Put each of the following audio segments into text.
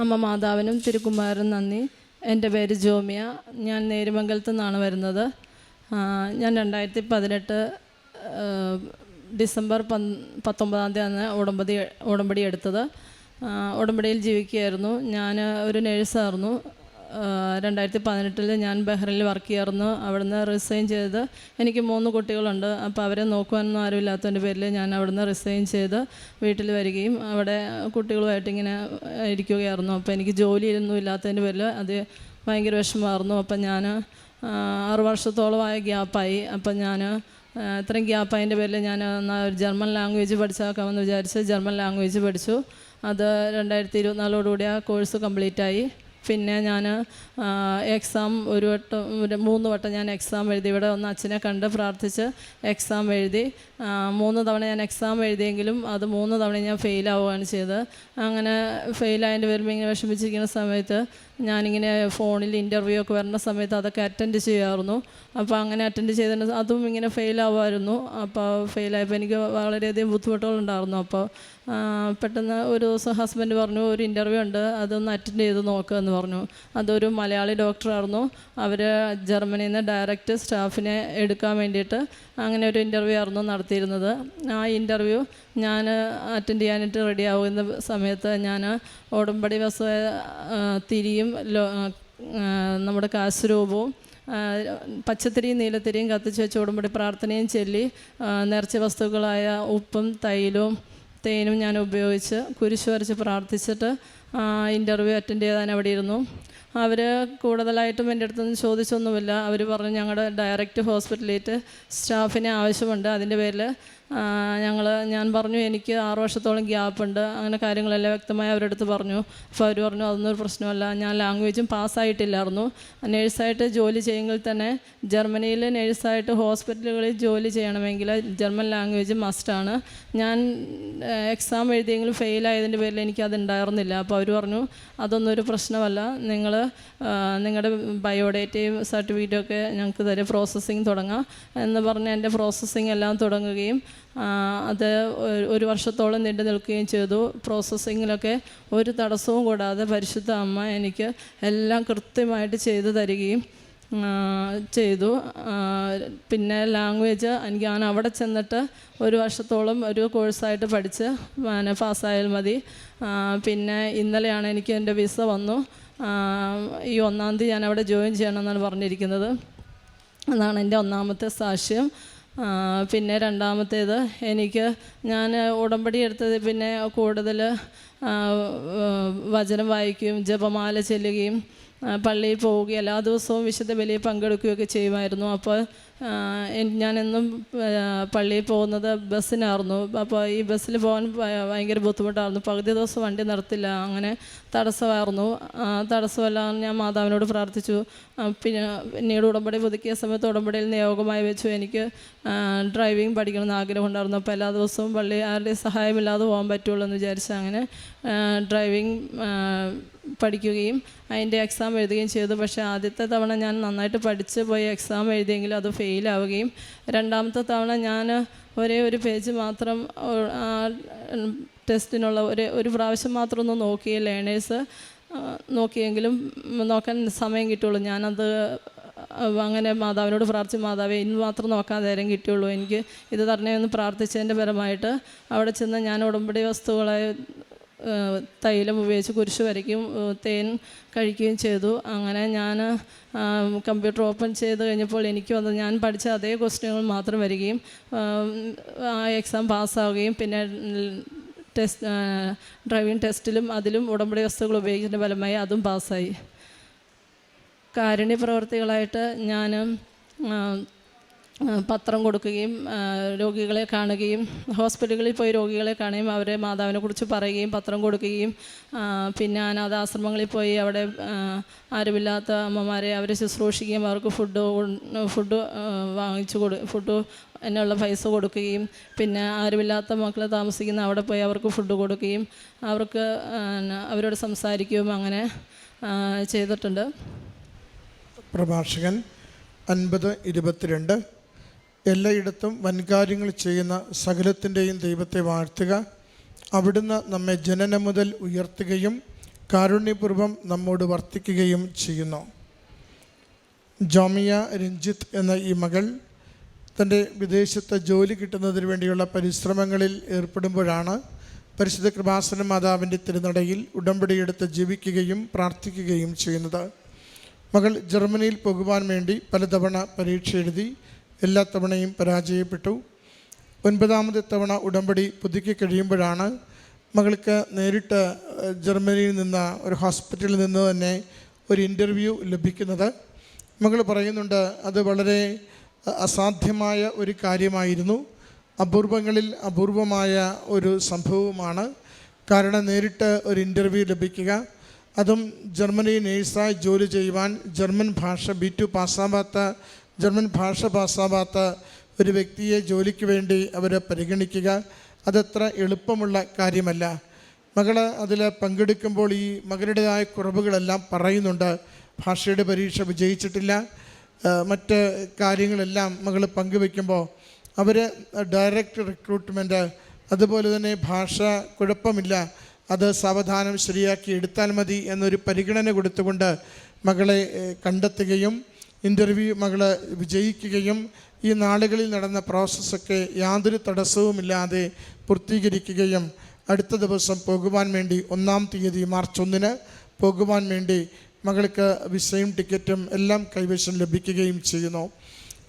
അമ്മ മാതാവിനും തിരുക്കുമാരനും നന്ദി. എന്റെ പേര് ജോമിയ. ഞാൻ നേരുമംഗലത്തു നിന്നാണ് വരുന്നത്. ഞാൻ രണ്ടായിരത്തി പതിനെട്ട് ഡിസംബർ പത്തൊമ്പതാം തീയതിയാണ് ഉടമ്പടി ഉടമ്പടി എടുത്തത്. ഉടമ്പടിയിൽ ജീവിക്കുകയായിരുന്നു. ഞാൻ ഒരു നേഴ്സായിരുന്നു. രണ്ടായിരത്തി പതിനെട്ടിൽ ഞാൻ ബഹ്റിനിൽ വർക്ക് ചെയ്യായിരുന്നു അവിടുന്ന് റിസൈൻ ചെയ്ത് എനിക്ക് മൂന്ന് കുട്ടികളുണ്ട്. അപ്പോൾ അവരെ നോക്കുവാനൊന്നും ആരുമില്ലാത്തതിന്റെ പേരിൽ ഞാൻ അവിടുന്ന് റിസൈൻ ചെയ്ത് വീട്ടിൽ വരികയും അവിടെ കുട്ടികളുമായിട്ട് ഇങ്ങനെ ഇരിക്കുകയായിരുന്നു. അപ്പോൾ എനിക്ക് ജോലിയൊന്നും ഇല്ലാത്തതിന്റെ പേരിൽ അത് ഭയങ്കര വിഷമമായിരുന്നു. അപ്പം ഞാൻ ആറു വർഷത്തോളമായ ഗ്യാപ്പായി. അപ്പം ഞാൻ ഇത്രയും ഗ്യാപ്പായതിന്റെ പേരിൽ ഞാൻ ഒരു ജർമ്മൻ ലാംഗ്വേജ് പഠിച്ചാക്കാമെന്ന് വിചാരിച്ച് ജർമ്മൻ ലാംഗ്വേജ് പഠിച്ചു. അത് രണ്ടായിരത്തി ഇരുപത്തിനാലോടുകൂടി ആ കോഴ്സ് കംപ്ലീറ്റ് ആയി പിന്നെ ഞാൻ എക്സാം ഒരു വട്ടം മൂന്ന് വട്ടം ഞാൻ എക്സാം എഴുതി. ഇവിടെ ഒന്ന് അച്ഛനെ കണ്ട് പ്രാർത്ഥിച്ച് എക്സാം എഴുതി. മൂന്ന് തവണ ഞാൻ എക്സാം എഴുതിയെങ്കിലും അത് മൂന്ന് തവണ ഞാൻ ഫെയിലാവുകയാണ് ചെയ്തത്. അങ്ങനെ ഫെയിലായതിന്റെ വരുമ്പോൾ ഇങ്ങനെ വിഷമിച്ചിരിക്കുന്ന സമയത്ത് ഞാനിങ്ങനെ ഫോണിൽ ഇന്റർവ്യൂ ഒക്കെ വരുന്ന സമയത്ത് അതൊക്കെ അറ്റൻഡ് ചെയ്യാറുന്നു. അപ്പോൾ അങ്ങനെ അറ്റൻഡ് ചെയ്തിട്ട് അതും ഇങ്ങനെ ഫെയിലാവുമായിരുന്നു അപ്പോൾ ഫെയിലായപ്പോൾ എനിക്ക് വളരെയധികം ബുദ്ധിമുട്ടുകളുണ്ടായിരുന്നു അപ്പോൾ പെട്ടെന്ന് ഒരു ദിവസം ഹസ്ബൻഡ് പറഞ്ഞു ഒരു ഇന്റർവ്യൂ ഉണ്ട് അതൊന്ന് അറ്റൻഡ് ചെയ്ത് നോക്കുക എന്ന് പറഞ്ഞു. അതൊരു മലയാളി ഡോക്ടറായിരുന്നു അവർ ജർമ്മനിയിൽ നിന്ന് ഡയറക്റ്റ് സ്റ്റാഫിനെ എടുക്കാൻ വേണ്ടിയിട്ട് അങ്ങനെ ഒരു ഇന്റർവ്യൂ ആയിരുന്നു നടത്തിയിരുന്നത്. ആ ഇന്റർവ്യൂ ഞാൻ അറ്റൻഡ് ചെയ്യാനായിട്ട് റെഡി ആവുന്ന സമയത്ത് ഞാൻ ഉടമ്പടി ബസ് തിരിയും നമ്മുടെ കാശുരൂപവും പച്ചത്തിരിയും നീലത്തിരിയും കത്തിച്ച് വെച്ച് ഉടമ്പടി പ്രാർത്ഥനയും ചൊല്ലി നേർച്ച വസ്തുക്കളായ ഉപ്പും തൈലവും തേനും ഞാൻ ഉപയോഗിച്ച് കുരിശ് വരച്ച് പ്രാർത്ഥിച്ചിട്ട് ഇന്റർവ്യൂ അറ്റൻഡ് ചെയ്താൻ അവിടെ ഇരുന്നു. അവർ കൂടുതലായിട്ടും എന്റെ അടുത്തൊന്നും ചോദിച്ചൊന്നുമില്ല. അവർ പറഞ്ഞു ഞങ്ങളുടെ ഡയറക്റ്റ് ഹോസ്പിറ്റലിലേക്ക് സ്റ്റാഫിനെ ആവശ്യമുണ്ട്. അതിന്റെ പേരിൽ ഞങ്ങൾ ഞാൻ പറഞ്ഞു എനിക്ക് ആറ് വർഷത്തോളം ഗ്യാപ്പ് ഉണ്ട്. അങ്ങനെ കാര്യങ്ങളെല്ലാം വ്യക്തമായി അവരുടെ അടുത്ത് പറഞ്ഞു. അപ്പോൾ അവർ പറഞ്ഞു അതൊന്നും ഒരു പ്രശ്നമല്ല. ഞാൻ ലാംഗ്വേജും പാസ്സായിട്ടില്ലായിരുന്നു നേഴ്സായിട്ട് ജോലി ചെയ്യുമെങ്കിൽ തന്നെ ജർമ്മനിയിൽ നേഴ്സായിട്ട് ഹോസ്പിറ്റലുകളിൽ ജോലി ചെയ്യണമെങ്കിൽ ജർമ്മൻ ലാംഗ്വേജ് മസ്റ്റാണ് ഞാൻ എക്സാം എഴുതിയെങ്കിലും ഫെയിലായതിന്റെ പേരിൽ എനിക്കത് ഉണ്ടായിരുന്നില്ല. അപ്പോൾ അവർ പറഞ്ഞു അതൊന്നും ഒരു പ്രശ്നമല്ല നിങ്ങൾ നിങ്ങളുടെ ബയോഡേറ്റയും സർട്ടിഫിക്കറ്റും ഒക്കെ ഞങ്ങൾക്ക് തരും പ്രോസസ്സിങ് തുടങ്ങാം. എന്ന് പറഞ്ഞ് എന്റെ പ്രോസസ്സിങ് എല്ലാം തുടങ്ങുകയും അത് ഒരു- വർഷത്തോളം നീണ്ടു നിൽക്കുകയും ചെയ്തു. പ്രോസസ്സിങ്ങിലൊക്കെ ഒരു തടസ്സവും കൂടാതെ പരിശുദ്ധ അമ്മ എനിക്ക് എല്ലാം കൃത്യമായിട്ട് ചെയ്തു തരികയും ചെയ്തു. പിന്നെ ലാംഗ്വേജ് എനിക്ക് ഞാൻ അവിടെ ചെന്നിട്ട് ഒരു വർഷത്തോളം ഒരു കോഴ്സായിട്ട് പഠിച്ച് പിന്നെ പാസ്സായാൽ മതി. പിന്നെ ഇന്നലെയാണ് എനിക്ക് എന്റെ വിസ വന്നു. ഈ ഒന്നാം തീയതി ഞാൻ അവിടെ ജോയിൻ ചെയ്യണമെന്നാണ് പറഞ്ഞിരിക്കുന്നത്. അതാണ് എന്റെ ഒന്നാമത്തെ സാക്ഷ്യം. പിന്നെ രണ്ടാമത്തേത് എനിക്ക് ഞാൻ ഉടമ്പടി എടുത്തത് പിന്നെ കൂടുതൽ വചനം വായിക്കുകയും ജപമാല ചെല്ലുകയും പള്ളിയിൽ പോവുകയും എല്ലാ ദിവസവും വിശുദ്ധ ബലിയിൽ പങ്കെടുക്കുകയൊക്കെ ചെയ്യുമായിരുന്നു. അപ്പോൾ ഞാനെന്നും പള്ളിയിൽ പോകുന്നത് ബസ്സിനായിരുന്നു. അപ്പോൾ ഈ ബസ്സിൽ പോകാൻ ഭയങ്കര ബുദ്ധിമുട്ടായിരുന്നു. പകുതി ദിവസം വണ്ടി നിർത്തില്ല. അങ്ങനെ തടസ്സമായിരുന്നു. തടസ്സമല്ലാന്ന് തടസ്സമെല്ലാം ഞാൻ മാതാവിനോട് പ്രാർത്ഥിച്ചു. പിന്നെ പിന്നീട് ഉടമ്പടി പുതുക്കിയ സമയത്ത് ഉടമ്പടിയിൽ നിയോഗമായി വെച്ചു. എനിക്ക് ഡ്രൈവിംഗ് പഠിക്കണമെന്ന് ആഗ്രഹമുണ്ടായിരുന്നു. അപ്പോൾ എല്ലാ ദിവസവും പള്ളി ആരുടെയും സഹായമില്ലാതെ പോകാൻ പറ്റുള്ളൂ എന്ന് വിചാരിച്ച് അങ്ങനെ ഡ്രൈവിംഗ് പഠിക്കുകയും അതിന്റെ എക്സാം എഴുതുകയും ചെയ്തു. പക്ഷേ ആദ്യത്തെ തവണ ഞാൻ നന്നായിട്ട് പഠിച്ച് പോയി എക്സാം എഴുതിയെങ്കിലും അത് ഫെയിലാവുകയും രണ്ടാമത്തെ തവണ ഞാൻ ഒരേ ഒരു പേജ് മാത്രം ടെസ്റ്റിനുള്ള ഒരേ ഒരു പ്രാവശ്യം മാത്രം ഒന്ന് നോക്കി ലേണേഴ്സ് നോക്കിയെങ്കിലും നോക്കാൻ സമയം കിട്ടുള്ളൂ ഞാനത് അങ്ങനെ മാതാവിനോട് പ്രാർത്ഥിച്ച് മാതാവേ ഇന്ന് മാത്രം നോക്കാൻ നേരം കിട്ടിയുള്ളൂ. എനിക്ക് ഇത് തരണേ എന്ന് പ്രാർത്ഥിച്ചതിന്റെ പരമായിട്ട് അവിടെ ചെന്ന് ഞാൻ ഉടമ്പടി വസ്തുക്കളെ തൈലം ഉപയോഗിച്ച് കുരിശ് വരയ്ക്കും തേൻ കഴിക്കുകയും ചെയ്തു. അങ്ങനെ ഞാൻ കമ്പ്യൂട്ടർ ഓപ്പൺ ചെയ്ത് കഴിഞ്ഞപ്പോൾ എനിക്ക് വന്നത് ഞാൻ പഠിച്ച അതേ ക്വസ്റ്റ്യനുകൾ മാത്രം വരികയും ആ എക്സാം പാസ്സാവുകയും പിന്നെ ടെസ്റ്റ് ഡ്രൈവിംഗ് ടെസ്റ്റിലും അതിലും ഉടമ്പടി വസ്തുക്കൾ ഉപയോഗിക്കുന്ന ഫലമായി അതും പാസ്സായി കാരുണ്യ പ്രവർത്തികളായിട്ട് ഞാൻ പത്രം കൊടുക്കുകയും രോഗികളെ കാണുകയും ഹോസ്പിറ്റലുകളിൽ പോയി രോഗികളെ കാണുകയും അവരെ മാതാവിനെ കുറിച്ച് പറയുകയും പത്രം കൊടുക്കുകയും പിന്നെ അനാഥാശ്രമങ്ങളിൽ പോയി അവിടെ ആരുമില്ലാത്ത അമ്മമാരെ അവരെ ശുശ്രൂഷിക്കുകയും അവർക്ക് ഫുഡ് ഫുഡ് വാങ്ങിച്ചു കൊടു ഫുഡ് എന്നുള്ള പൈസ കൊടുക്കുകയും പിന്നെ ആരുമില്ലാത്ത മക്കൾ താമസിക്കുന്ന അവിടെ പോയി അവർക്ക് ഫുഡ് കൊടുക്കുകയും അവർക്ക് അവരോട് സംസാരിക്കുകയും അങ്ങനെ ചെയ്തിട്ടുണ്ട്. പ്രഭാഷകൻ അൻപത് ഇരുപത്തിരണ്ട്. എല്ലായിടത്തും വൻകാര്യങ്ങൾ ചെയ്യുന്ന സകലത്തിന്റെയും ദൈവത്തെ വാഴ്ത്തുക. അവിടുന്ന് നമ്മെ ജനനം മുതൽ ഉയർത്തുകയും കാരുണ്യപൂർവം നമ്മോട് വർത്തിക്കുകയും ചെയ്യുന്നു. ജോമിയ രഞ്ജിത്ത് എന്ന ഈ മകൾ തന്റെ വിദേശത്ത് ജോലി കിട്ടുന്നതിന് വേണ്ടിയുള്ള പരിശ്രമങ്ങളിൽ ഏർപ്പെടുമ്പോഴാണ് പരിശുദ്ധ കൃപാസന മാതാവിന്റെ തിരുനടയിൽ ഉടമ്പടിയെടുത്ത് ജീവിക്കുകയും പ്രാർത്ഥിക്കുകയും ചെയ്യുന്നത്. മകൾ ജർമ്മനിയിൽ പോകുവാൻ വേണ്ടി പലതവണ പരീക്ഷ എഴുതി എല്ലാ തവണയും പരാജയപ്പെട്ടു. ഒൻപതാമത്തെ തവണ ഉടമ്പടി പുതുക്കി കഴിയുമ്പോഴാണ് മകൾക്ക് നേരിട്ട് ജർമ്മനിയിൽ നിന്ന് ഒരു ഹോസ്പിറ്റലിൽ നിന്ന് തന്നെ ഒരു ഇന്റർവ്യൂ ലഭിക്കുന്നത്. മകൾ പറയുന്നുണ്ട് അത് വളരെ അസാധ്യമായ ഒരു കാര്യമായിരുന്നു. അപൂർവങ്ങളിൽ അപൂർവമായ ഒരു സംഭവമാണ് കാരണം നേരിട്ട് ഒരു ഇന്റർവ്യൂ ലഭിക്കുക അതും ജർമ്മനി നേഴ്സായി ജോലി ചെയ്യുവാൻ ജർമ്മൻ ഭാഷ ബി ടു പാസ്സാവാത്ത ജർമ്മൻ ഭാഷ പാസ്സാവാത്ത ഒരു വ്യക്തിയെ ജോലിക്ക് വേണ്ടി അവരെ പരിഗണിക്കുക അതത്ര എളുപ്പമുള്ള കാര്യമല്ല. മകൾ അതിൽ പങ്കെടുക്കുമ്പോൾ ഈ മകളുടേതായ കുറവുകളെല്ലാം പറയുന്നുണ്ട്. ഭാഷയുടെ പരീക്ഷ വിജയിച്ചിട്ടില്ല. മറ്റ് കാര്യങ്ങളെല്ലാം മകൾ പങ്കുവെക്കുമ്പോൾ അവർ ഡയറക്റ്റ് റിക്രൂട്ട്മെന്റ് അതുപോലെ തന്നെ ഭാഷ കുഴപ്പമില്ല. അത് സാവധാനം ശരിയാക്കി എടുത്താൽ മതി എന്നൊരു പരിഗണന കൊടുത്തുകൊണ്ട് മകളെ കണ്ടെത്തുകയും ഇന്റർവ്യൂ മകൾ വിജയിക്കുകയും ഈ നാളുകളിൽ നടന്ന പ്രോസസ്സൊക്കെ യാതൊരു തടസ്സവുമില്ലാതെ പൂർത്തീകരിക്കുകയും അടുത്ത ദിവസം പോകുവാൻ വേണ്ടി ഒന്നാം തീയതി മാർച്ച് ഒന്നിന് പോകുവാൻ വേണ്ടി മകൾക്ക് വിസയും ടിക്കറ്റും എല്ലാം കൈവശം ലഭിക്കുകയും ചെയ്യുന്നു.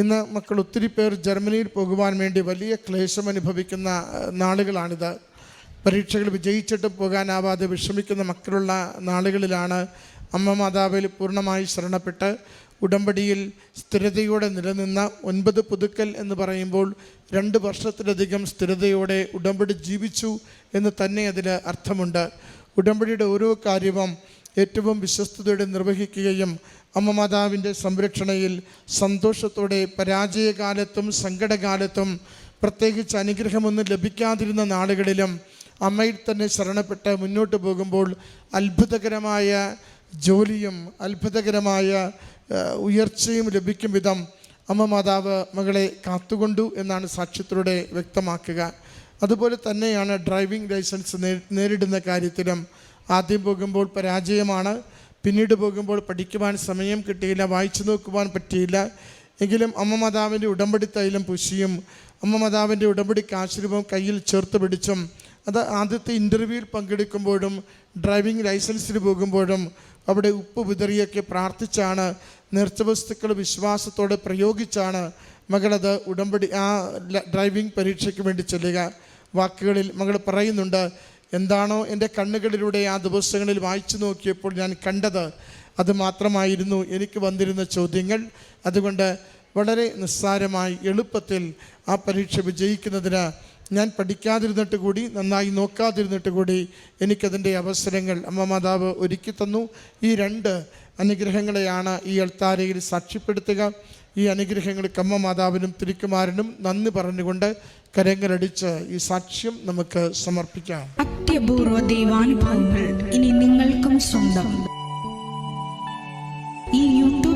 ഇന്ന് മക്കൾ ഒത്തിരി പേർ ജർമ്മനിയിൽ പോകുവാൻ വേണ്ടി വലിയ ക്ലേശം അനുഭവിക്കുന്ന നാളുകളാണിത്. പരീക്ഷകൾ വിജയിച്ചിട്ട് പോകാനാവാതെ വിഷമിക്കുന്ന മക്കളുള്ള നാളുകളിലാണ് അമ്മ മാതാവിൽ പൂർണമായി ശരണപ്പെട്ട് ഉടമ്പടിയിൽ സ്ഥിരതയോടെ നിലനിന്ന ഒൻപത് പുതുക്കൽ എന്ന് പറയുമ്പോൾ രണ്ട് വർഷത്തിലധികം സ്ഥിരതയോടെ ഉടമ്പടി ജീവിച്ചു എന്ന് തന്നെ അതിൽ അർത്ഥമുണ്ട്. ഉടമ്പടിയുടെ ഓരോ കാര്യവും ഏറ്റവും വിശ്വസ്തയോടെ നിർവഹിക്കുകയും അമ്മ മാതാവിന്റെ സംരക്ഷണയിൽ സന്തോഷത്തോടെ പരാജയകാലത്തും സങ്കടകാലത്തും പ്രത്യേകിച്ച് അനുഗ്രഹമൊന്നും ലഭിക്കാതിരുന്ന നാളുകളിലും അമ്മയിൽ തന്നെ ശരണപ്പെട്ട് മുന്നോട്ട് പോകുമ്പോൾ അത്ഭുതകരമായ ജോലിയും അത്ഭുതകരമായ ഉയർച്ചയും ലഭിക്കും വിധം അമ്മ മാതാവ് മകളെ കാത്തുകൊണ്ടു എന്നാണ് സാക്ഷ്യത്തിലൂടെ വ്യക്തമാക്കുക. അതുപോലെ തന്നെയാണ് ഡ്രൈവിംഗ് ലൈസൻസ് നേരിടുന്ന കാര്യത്തിലും ആദ്യം പോകുമ്പോൾ പരാജയമാണ് പിന്നീട് പോകുമ്പോൾ പഠിക്കുവാൻ സമയം കിട്ടിയില്ല വായിച്ചു നോക്കുവാൻ പറ്റിയില്ല. എങ്കിലും അമ്മ മാതാവിന്റെ ഉടമ്പടി തൈലം പുശിയും അമ്മ മാതാവിന്റെ ഉടമ്പടി കാശുരൂപം കയ്യിൽ ചേർത്ത് പിടിച്ചും അത് ആദ്യത്തെ ഇന്റർവ്യൂവിൽ പങ്കെടുക്കുമ്പോഴും ഡ്രൈവിംഗ് ലൈസൻസിന് പോകുമ്പോഴും അവിടെ ഉപ്പ് വിതറിയൊക്കെ പ്രാർത്ഥിച്ചാണ് നേർച്ച വസ്തുക്കൾ വിശ്വാസത്തോടെ പ്രയോഗിച്ചാണ് മകളത് ഉടമ്പടി ആ ഡ്രൈവിംഗ് പരീക്ഷയ്ക്ക് വേണ്ടി ചെല്ലുക. വാക്കുകളിൽ മകൾ പറയുന്നുണ്ട് എന്താണോ എന്റെ കണ്ണുകളിലൂടെ ആ ദിവസങ്ങളിൽ വായിച്ചു നോക്കിയപ്പോൾ ഞാൻ കണ്ടത്. അത് മാത്രമായിരുന്നു എനിക്ക് വന്നിരുന്ന ചോദ്യങ്ങൾ. അതുകൊണ്ട് വളരെ നിസ്സാരമായി എളുപ്പത്തിൽ ആ പരീക്ഷ വിജയിക്കുന്നതിന് ഞാൻ പഠിക്കാതിരുന്നിട്ട് കൂടി നന്നായി നോക്കാതിരുന്നിട്ട് കൂടി എനിക്കതിന്റെ അവസരങ്ങൾ അമ്മ മാതാവ് ഒരുക്കി തന്നു. ഈ രണ്ട് അനുഗ്രഹങ്ങളെയാണ് ഈ അൾത്താരയിൽ സാക്ഷ്യപ്പെടുത്തുക. ഈ അനുഗ്രഹങ്ങൾക്ക് അമ്മ മാതാവിനും തിരുക്കുമാരനും നന്ദി പറഞ്ഞുകൊണ്ട് കരങ്ങളടിച്ച് ഈ സാക്ഷ്യം നമുക്ക് സമർപ്പിക്കാം. അത്യപൂർവ ദൈവാനുഭവങ്ങൾ ഇനി നിങ്ങൾക്കും സ്വന്തം. ഈ